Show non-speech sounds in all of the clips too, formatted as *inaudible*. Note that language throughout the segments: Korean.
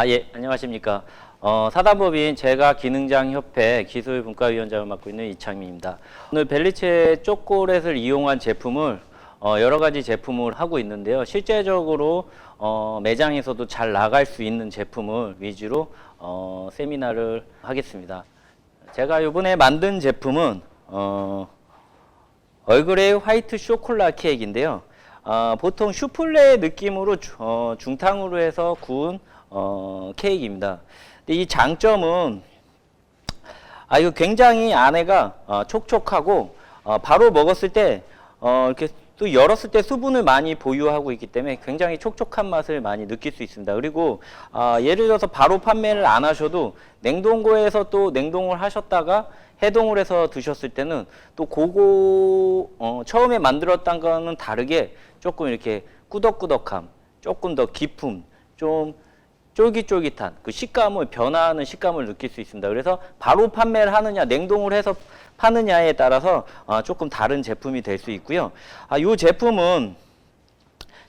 아, 예, 안녕하십니까. 어, 사단법인 제가 기능장협회 기술분과위원장을 맡고 있는 이창민입니다. 오늘 벨리체 초콜릿을 이용한 제품을 어, 여러 가지 제품을 하고 있는데요. 실제적으로 어, 매장에서도 잘 나갈 수 있는 제품을 위주로 어, 세미나를 하겠습니다. 제가 이번에 만든 제품은 어, 얼그레이 화이트 쇼콜라 케이크인데요. 어, 보통 슈플레 느낌으로 주- 어, 중탕으로 해서 구운 어, 케이크입니다. 근데 이 장점은 아 이거 굉장히 안에가 어, 촉촉하고 어, 바로 먹었을 때 어, 이렇게 또 열었을 때 수분을 많이 보유하고 있기 때문에 굉장히 촉촉한 맛을 많이 느낄 수 있습니다. 그리고 아, 예를 들어서 바로 판매를 안 하셔도 냉동고에서 또 냉동을 하셨다가 해동을 해서 드셨을 때는 또 그거 어, 처음에 만들었던 거는 다르게 조금 이렇게 꾸덕꾸덕함, 조금 더 깊음, 좀 쫄깃쫄깃한 그 식감을 변화하는 식감을 느낄 수 있습니다. 그래서 바로 판매를 하느냐, 냉동을 해서 파느냐에 따라서 어, 조금 다른 제품이 될 수 있고요. 아, 이 제품은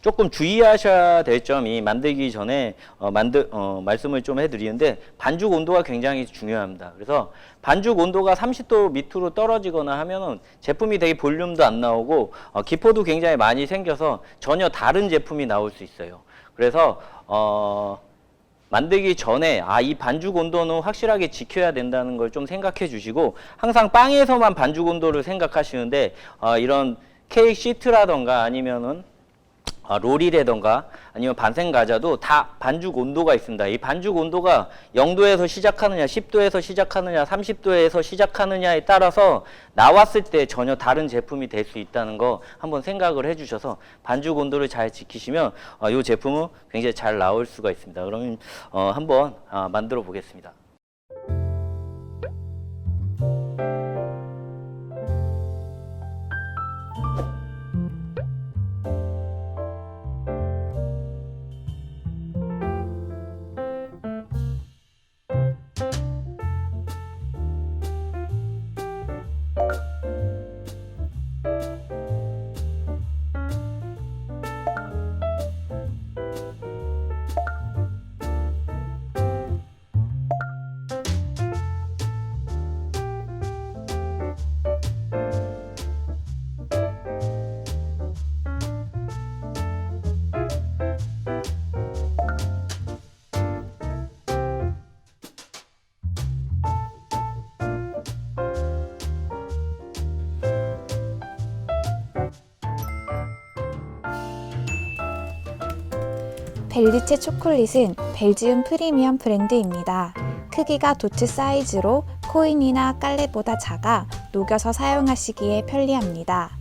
조금 주의하셔야 될 점이 만들기 전에 어, 만들 어, 말씀을 좀 해드리는데 반죽 온도가 굉장히 중요합니다. 그래서 반죽 온도가 30도 밑으로 떨어지거나 하면은 제품이 되게 볼륨도 안 나오고 어, 기포도 굉장히 많이 생겨서 전혀 다른 제품이 나올 수 있어요. 그래서 어, 만들기 전에 아 이 반죽 온도는 확실하게 지켜야 된다는 걸 좀 생각해 주시고 항상 빵에서만 반죽 온도를 생각하시는데 어, 이런 케이크 시트라던가 아니면은 아, 롤이라던가 아니면 반생 과자도 다 반죽 온도가 있습니다. 이 반죽 온도가 0도에서 시작하느냐, 10도에서 시작하느냐, 30도에서 시작하느냐에 따라서 나왔을 때 전혀 다른 제품이 될 수 있다는 거 한번 생각을 해주셔서 반죽 온도를 잘 지키시면 어, 이 제품은 굉장히 잘 나올 수가 있습니다. 그러면 어, 한번 아, 만들어 보겠습니다. 벨리체 초콜릿은 벨지움 프리미엄 브랜드입니다. 크기가 도트 사이즈로 코인이나 깔렛보다 작아 녹여서 사용하시기에 편리합니다.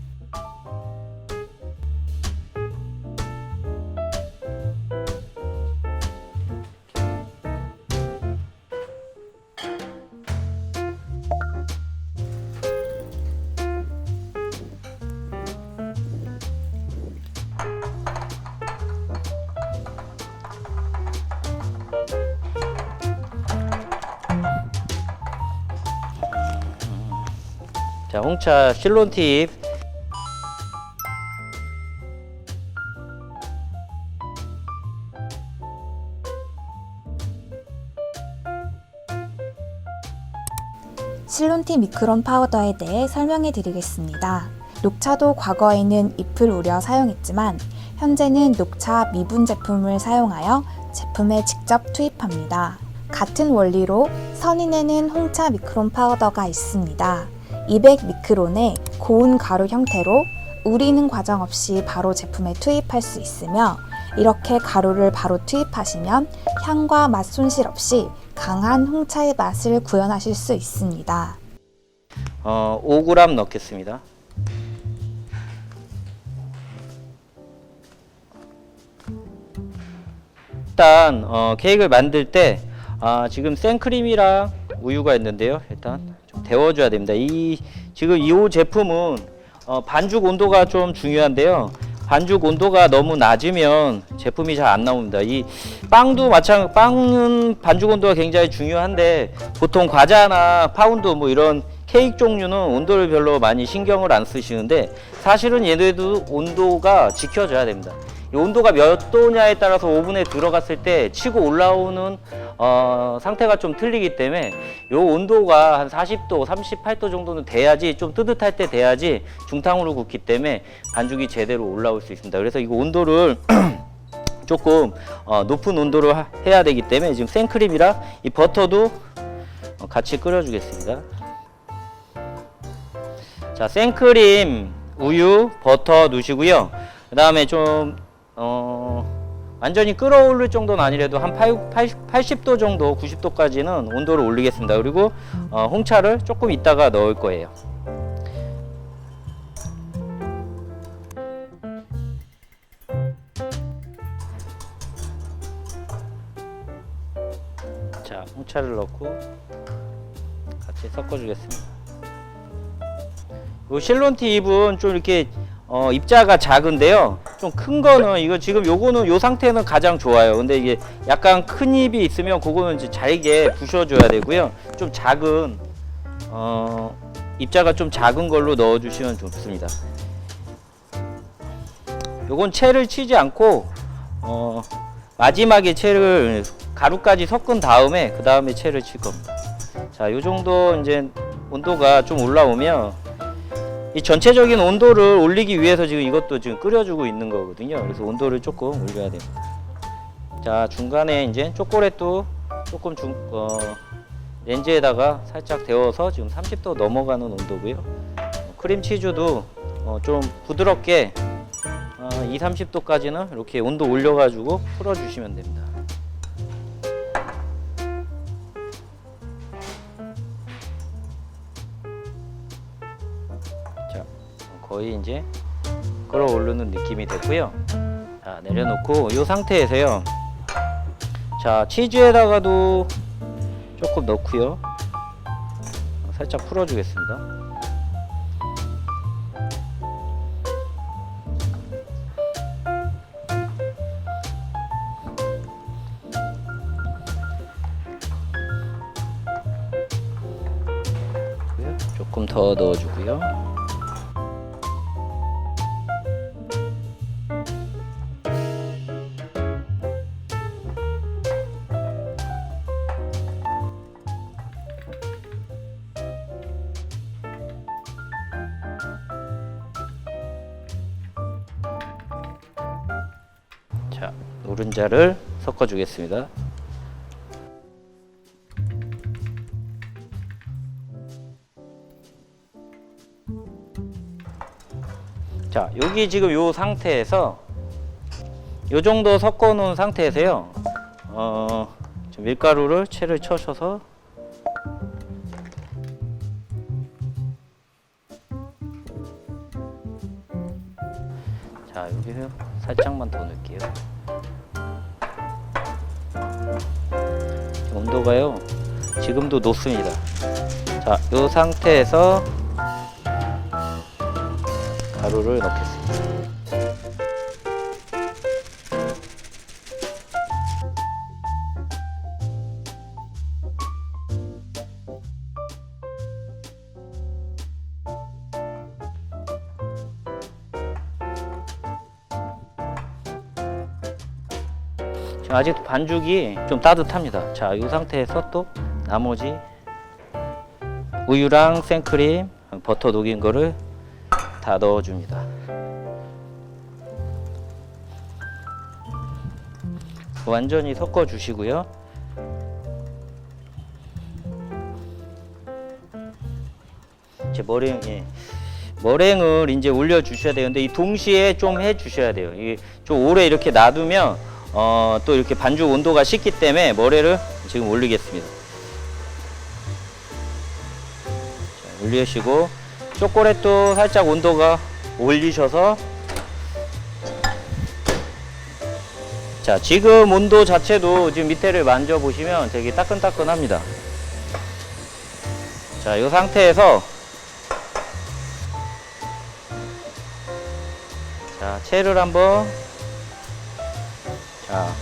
자, 홍차 실론 팁. 실론티 미크론 파우더에 대해 설명해 드리겠습니다. 녹차도 과거에는 잎을 우려 사용했지만 현재는 녹차 미분 제품을 사용하여 제품에 직접 투입합니다. 같은 원리로 선인에는 홍차 미크론 파우더가 있습니다. 200 미크론의 고운 가루 형태로 우리는 과정 없이 바로 제품에 투입할 수 있으며 이렇게 가루를 바로 투입하시면 향과 맛 손실 없이 강한 홍차의 맛을 구현하실 수 있습니다. 어, 5g 넣겠습니다. 일단 어, 케이크를 만들 때 아, 지금 생크림이랑 우유가 있는데요. 일단 좀 데워줘야 됩니다. 이 지금 이 제품은 어, 반죽 온도가 좀 중요한데요. 반죽 온도가 너무 낮으면 제품이 잘 안 나옵니다. 이 빵도 마찬 빵은 반죽 온도가 굉장히 중요한데 보통 과자나 파운드 뭐 이런 케이크 종류는 온도를 별로 많이 신경을 안 쓰시는데 사실은 얘네도 온도가 지켜져야 됩니다. 이 온도가 몇 도냐에 따라서 오븐에 들어갔을 때 치고 올라오는 어, 상태가 좀 틀리기 때문에 이 온도가 한 40도, 38도 정도는 돼야지 좀 뜨뜻할 때 돼야지 중탕으로 굽기 때문에 반죽이 제대로 올라올 수 있습니다. 그래서 이거 온도를 *clears throat* 조금 어, 높은 온도로 하- 해야 되기 때문에 지금 생크림이랑 이 버터도 어, 같이 끓여주겠습니다. 자, 생크림, 우유, 버터 넣으시고요. 그 다음에 좀, 어, 완전히 끓어오를 정도는 아니라도 한 80, 도 정도, 90도까지는 온도를 올리겠습니다. 그리고 어, 홍차를 조금 이따가 넣을 거예요. 자, 홍차를 넣고 같이 섞어주겠습니다. 요 실론티 잎은 좀 이렇게 어, 입자가 작은데요. 좀 큰 거는 이거 지금 요거는 요 상태는 가장 좋아요. 근데 이게 약간 큰 잎이 있으면 그거는 이제 잘게 부셔줘야 되고요. 좀 작은 어, 입자가 좀 작은 걸로 넣어주시면 좋습니다. 요건 채를 치지 않고 어, 마지막에 채를 가루까지 섞은 다음에 그 다음에 채를 칠 겁니다. 자, 요 정도 이제 온도가 좀 올라오면 이 전체적인 온도를 올리기 위해서 지금 이것도 지금 끓여주고 있는 거거든요. 그래서 온도를 조금 올려야 됩니다. 자, 중간에 이제 초콜릿도 조금 중, 어, 렌즈에다가 살짝 데워서 지금 30도 넘어가는 온도고요. 어, 크림치즈도 어, 좀 부드럽게 어, 2, 30도까지는 이렇게 온도 올려가지고 풀어주시면 됩니다. 거의 이제 끌어오르는 느낌이 됐고요. 자, 내려놓고 이 상태에서요. 자, 치즈에다가도 조금 넣고요. 살짝 풀어주겠습니다. 조금 더 넣어주고요. 노른자를 섞어 주겠습니다. 자, 여기 지금 요 상태에서 요 정도 섞어 놓은 상태에서요. 어, 좀 밀가루를 채를 쳐셔서 자, 여기서 살짝만 더 넣을게요. 온도가요. 지금도 높습니다. 자, 요 상태에서 가루를 넣겠습니다. 아직도 반죽이 좀 따뜻합니다. 자, 이 상태에서 또 나머지 우유랑 생크림, 버터 녹인 거를 다 넣어줍니다. 완전히 섞어 주시고요. 제 머랭, 예. 머랭을 이제 올려 주셔야 되는데 이 동시에 좀 해 주셔야 돼요. 이게 좀 오래 이렇게 놔두면 어, 또 이렇게 반죽 온도가 식기 때문에 머랭을 지금 올리겠습니다. 자, 올리시고 초콜릿도 살짝 온도가 올리셔서 자 지금 온도 자체도 지금 밑에를 만져보시면 되게 따끈따끈합니다 자 이 상태에서 자 채를 한번 자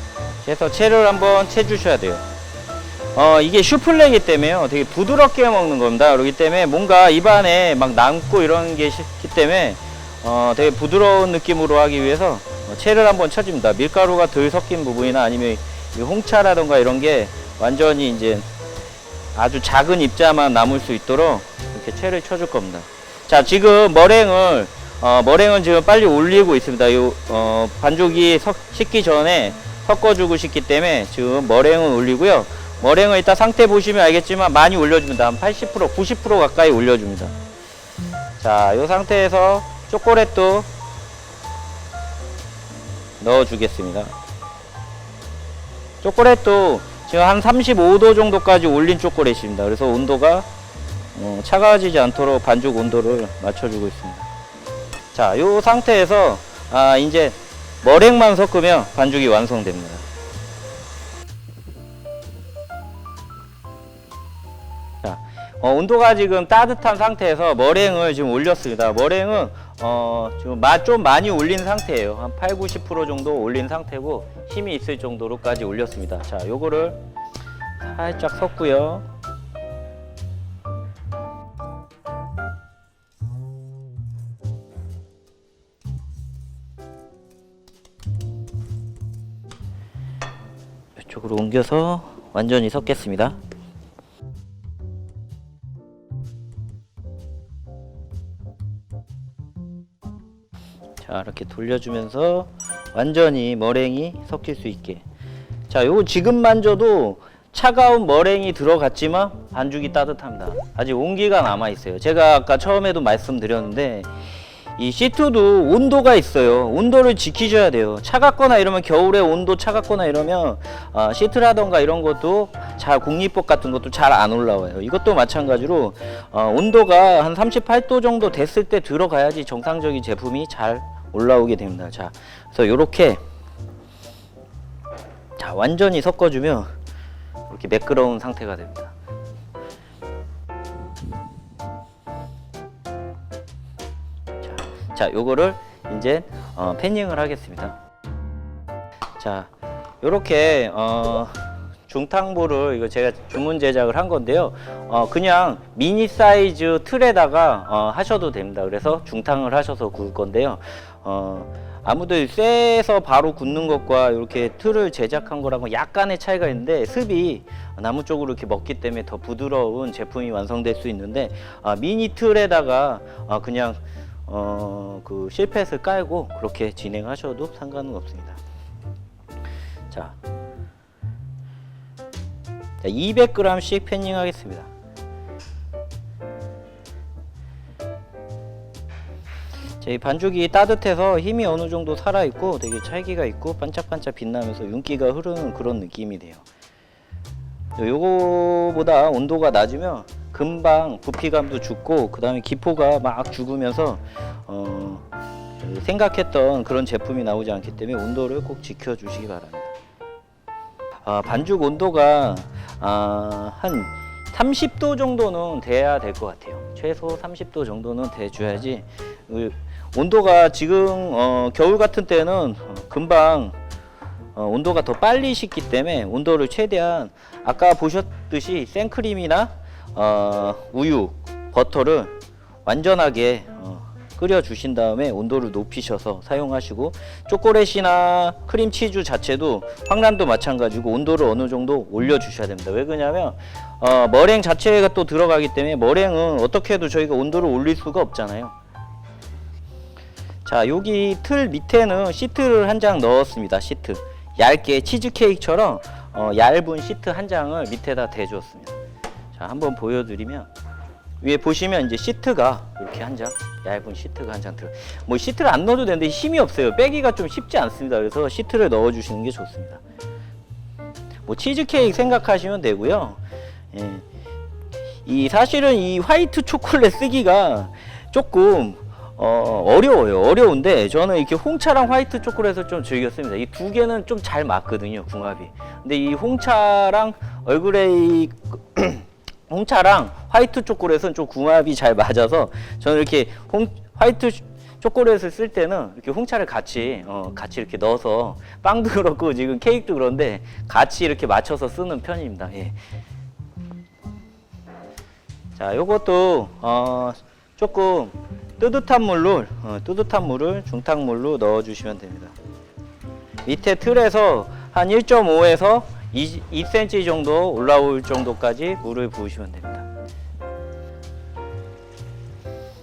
그래서 채를 한번 채 주셔야 돼요 어 이게 슈플레이기 때문에요 되게 부드럽게 먹는 겁니다 그렇기 때문에 뭔가 입안에 막 남고 이런 게 싫기 때문에 어 되게 부드러운 느낌으로 하기 위해서 어, 채를 한번 쳐줍니다. 밀가루가 덜 섞인 부분이나 아니면 이 홍차라던가 이런 게 완전히 이제 아주 작은 입자만 남을 수 있도록 이렇게 채를 쳐줄 겁니다. 자, 지금 머랭을 어, 머랭은 지금 빨리 올리고 있습니다. 요 어, 반죽이 석, 식기 전에 섞어주고 싶기 때문에 지금 머랭은 올리고요. 머랭을 이따 상태 보시면 알겠지만 많이 올려줍니다. 한 80%, 90% 가까이 올려줍니다. 자, 이 상태에서 초콜릿도 넣어주겠습니다. 초콜릿도 지금 한 35도 정도까지 올린 초콜릿입니다. 그래서 온도가 어, 차가워지지 않도록 반죽 온도를 맞춰주고 있습니다. 자, 이 상태에서 아, 이제 머랭만 섞으면 반죽이 완성됩니다. 자, 어, 온도가 지금 따뜻한 상태에서 머랭을 지금 올렸습니다. 머랭은 어, 지금 맛좀 많이 올린 상태예요. 한 8, 90% 정도 올린 상태고 힘이 있을 정도로까지 올렸습니다. 자, 요거를 살짝 섞고요. 이쪽으로 옮겨서 완전히 섞겠습니다. 자 이렇게 돌려주면서 완전히 머랭이 섞일 수 있게. 자 요거 지금 만져도 차가운 머랭이 들어갔지만 반죽이 따뜻합니다. 아직 온기가 남아 있어요. 제가 아까 처음에도 말씀드렸는데 이 시트도 온도가 있어요 온도를 지키셔야 돼요 차갑거나 이러면 겨울에 온도 차갑거나 이러면 아, 시트라던가 이런 것도 잘 공립법 같은 것도 잘 안 올라와요 이것도 마찬가지로 어, 온도가 한 38도 정도 됐을 때 들어가야지 정상적인 제품이 잘 올라오게 됩니다. 자, 그래서 이렇게 자 완전히 섞어주면 이렇게 매끄러운 상태가 됩니다. 자, 자 요거를 이제 어, 패닝을 하겠습니다. 자, 요렇게 어, 중탕보를 이거 제가 주문 제작을 한 건데요. 어, 그냥 미니 사이즈 틀에다가 어, 하셔도 됩니다. 그래서 중탕을 하셔서 구울 건데요. 어, 아무도 쇠에서 바로 굽는 것과 이렇게 틀을 제작한 거랑은 약간의 차이가 있는데 습이 나무 쪽으로 이렇게 먹기 때문에 더 부드러운 제품이 완성될 수 있는데 아, 미니 틀에다가 아, 그냥 어, 그 실패를 깔고 그렇게 진행하셔도 상관은 없습니다. 자, 자 200g씩 패닝 하겠습니다. 자, 이 반죽이 따뜻해서 힘이 어느 정도 살아 있고 되게 찰기가 있고 반짝반짝 빛나면서 윤기가 흐르는 그런 느낌이 돼요. 요거보다 온도가 낮으면 금방 부피감도 죽고 그 다음에 기포가 막 죽으면서 어, 그 생각했던 그런 제품이 나오지 않기 때문에 온도를 꼭 지켜주시기 바랍니다. 아, 반죽 온도가 아, 한 30도 정도는 돼야 될 것 같아요. 최소 30도 정도는 돼줘야지 그 온도가 지금 어, 겨울 같은 때는 어, 금방 어, 온도가 더 빨리 식기 때문에 온도를 최대한 아까 보셨듯이 생크림이나 어, 우유, 버터를 완전하게 어, 끓여 주신 다음에 온도를 높이셔서 사용하시고 초콜릿이나 크림치즈 자체도 황란도 마찬가지고 온도를 어느 정도 올려 주셔야 됩니다. 왜 그러냐면 어, 머랭 자체가 또 들어가기 때문에 머랭은 어떻게 해도 저희가 온도를 올릴 수가 없잖아요. 자 여기 틀 밑에는 시트를 한 장 넣었습니다 시트 얇게 치즈케이크처럼 어, 얇은 시트 한 장을 밑에다 대주었습니다 자 한번 보여드리면 위에 보시면 이제 시트가 이렇게 한 장 얇은 시트가 한 장 들어 뭐 시트를 안 넣어도 되는데 힘이 없어요 빼기가 좀 쉽지 않습니다 그래서 시트를 넣어 주시는 게 좋습니다 뭐 치즈케이크 생각하시면 되고요 예. 이 사실은 이 화이트 초콜릿 쓰기가 조금 어, 어려워요. 어려운데 저는 이렇게 홍차랑 화이트 초콜릿을 좀 즐겼습니다. 이 두 개는 좀 잘 맞거든요, 궁합이. 근데 이 홍차랑 얼그레이 홍차랑 화이트 초콜릿은 좀 궁합이 잘 맞아서 저는 이렇게 홍 화이트 초콜릿을 쓸 때는 이렇게 홍차를 같이 어, 같이 이렇게 넣어서 빵도 *laughs* 그렇고 지금 케이크도 그런데 같이 이렇게 맞춰서 쓰는 편입니다. 예. 자, 요것도 어, 조금 뜨뜻한 물로 어, 뜨뜻한 물을 중탕물로 넣어 주시면 됩니다. 밑에 틀에서 한 1.5에서 2, 2cm 정도 올라올 정도까지 물을 부으시면 됩니다.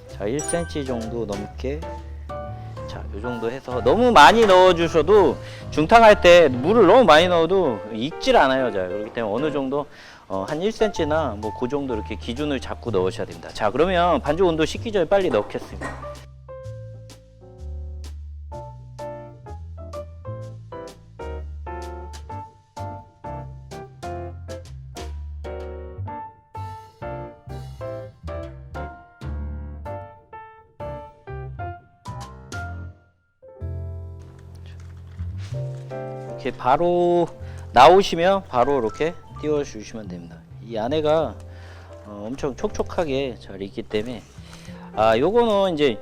자, 1cm 정도 넘게 자, 요 정도 해서 너무 많이 넣어 주셔도 중탕할 때 물을 너무 많이 넣어도 익질 않아요. 자, 그렇기 때문에 어느 정도 어, 한 1cm나 뭐 그 정도 이렇게 기준을 잡고 넣으셔야 됩니다. 자, 그러면 반죽 온도 식기 전에 빨리 넣겠습니다. 이렇게 바로 나오시면 바로 이렇게 띄워 주시면 됩니다. 이 안에가 어, 엄청 촉촉하게 잘 익기 때문에 아 요거는 이제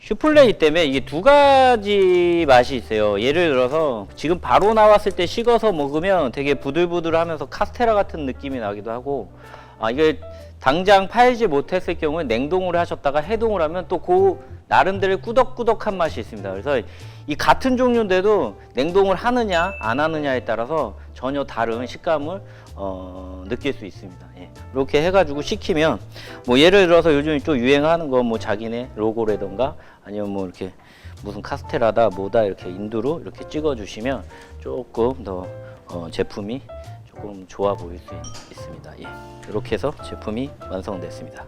슈플레이 때문에 이게 두 가지 맛이 있어요. 예를 들어서 지금 바로 나왔을 때 식어서 먹으면 되게 부들부들하면서 카스테라 같은 느낌이 나기도 하고 아 이게 당장 팔지 못했을 경우에 냉동을 하셨다가 해동을 하면 또 그 나름대로 꾸덕꾸덕한 맛이 있습니다. 그래서 이 같은 종류인데도 냉동을 하느냐 안 하느냐에 따라서 전혀 다른 식감을 어, 느낄 수 있습니다. 예. 이렇게 해가지고 식히면 뭐 예를 들어서 요즘 또 유행하는 거 뭐 자기네 로고라던가 아니면 뭐 이렇게 무슨 카스테라다 뭐다 이렇게 인두로 이렇게 찍어주시면 조금 더 어, 제품이 조금 좋아 보일 수 있, 습니다 예. 이렇게 해서 제품이 완성됐습니다.